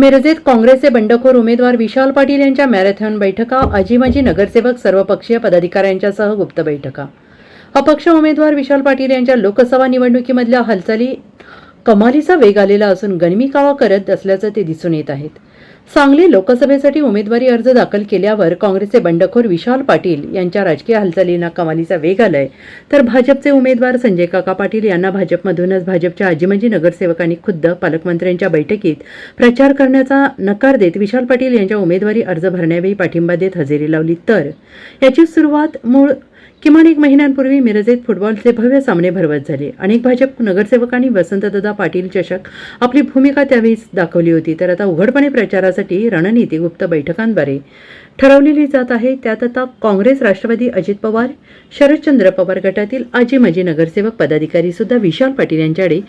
मिरजेत काँग्रेसचे बंडखोर उमेदवार विशाल पाटील यांच्या मॅरेथॉन बैठका आजीमाजी नगरसेवक सर्वपक्षीय पदाधिकाऱ्यांच्यासह गुप्त बैठका. अपक्ष उमेदवार विशाल पाटील यांच्या लोकसभा निवडणुकीमधल्या हालचाली कमालीचा वेग आलेला असून गणमी कावा करत असल्याचं ते दिसून येत आहेत. सांगली लोकसभेसाठी उमेदवारी अर्ज दाखल केल्यावर काँग्रेसचे बंडखोर विशाल पाटील यांच्या राजकीय हालचालींना कमालीचा वेग आलाय. तर भाजपचे उमेदवार संजय काका पाटील यांना भाजपमधूनच भाजपच्या आजीमाजी नगरसेवकांनी खुद्द पालकमंत्र्यांच्या बैठकीत प्रचार करण्याचा नकार देत विशाल पाटील यांच्या उमेदवारी अर्ज भरण्यावेळी पाठिंबा देत हजेरी लावली. तर याची सुरुवात मूळ किमान एक महिन्यांपूर्वी मिरजेत फुटबॉलचे भव्य सामने भरवत झाले. अनेक भाजप नगरसेवकांनी वसंतदादा पाटील चषक आपली भूमिका त्यावेळी दाखवली होती. तर आता उघडपणे प्रचारासाठी रणनीती गुप्त बैठकांद्वारे ठरवलेली जात आहे. त्यात आता काँग्रेस राष्ट्रवादी अजित पवार शरदचंद्र पवार गटातील आजी माजी नगरसेवक पदाधिकारी सुद्धा विशाल पाटील यांच्याकडे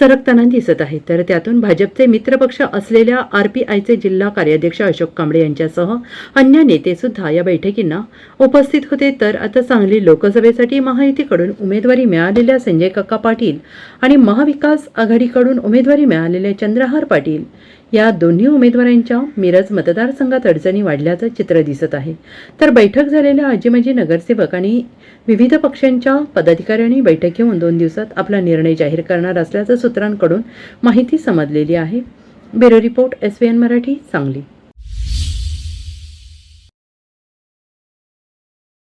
सरकताना दिसत आहेत. तर त्यातून भाजपचे मित्रपक्ष असलेल्या आरपीआयचे जिल्हा कार्याध्यक्ष अशोक कांबळे यांच्यासह अन्य नेते सुद्धा या बैठकींना उपस्थित होते. तर आता सांगली लोकसभेसाठी महायुतीकडून उमेदवारी मिळालेल्या संजय काका पाटील आणि महाविकास आघाडीकडून उमेदवारी मिळालेल्या चंद्रहार पाटील. या दोन्ही उमेदवारांच्या मिरज मतदारसंघात अडचणी वाढल्याचं चित्र दिसत आहे. तर बैठक झालेल्या आजीमाजी नगरसेवक आणि विविध पक्षांच्या पदाधिकाऱ्यांनी बैठक घेऊन दोन दिवसात आपला निर्णय जाहीर करणार असल्याचं सूत्रांकडून माहिती समजलेली आहे. Bureau report S Marathi Sangli.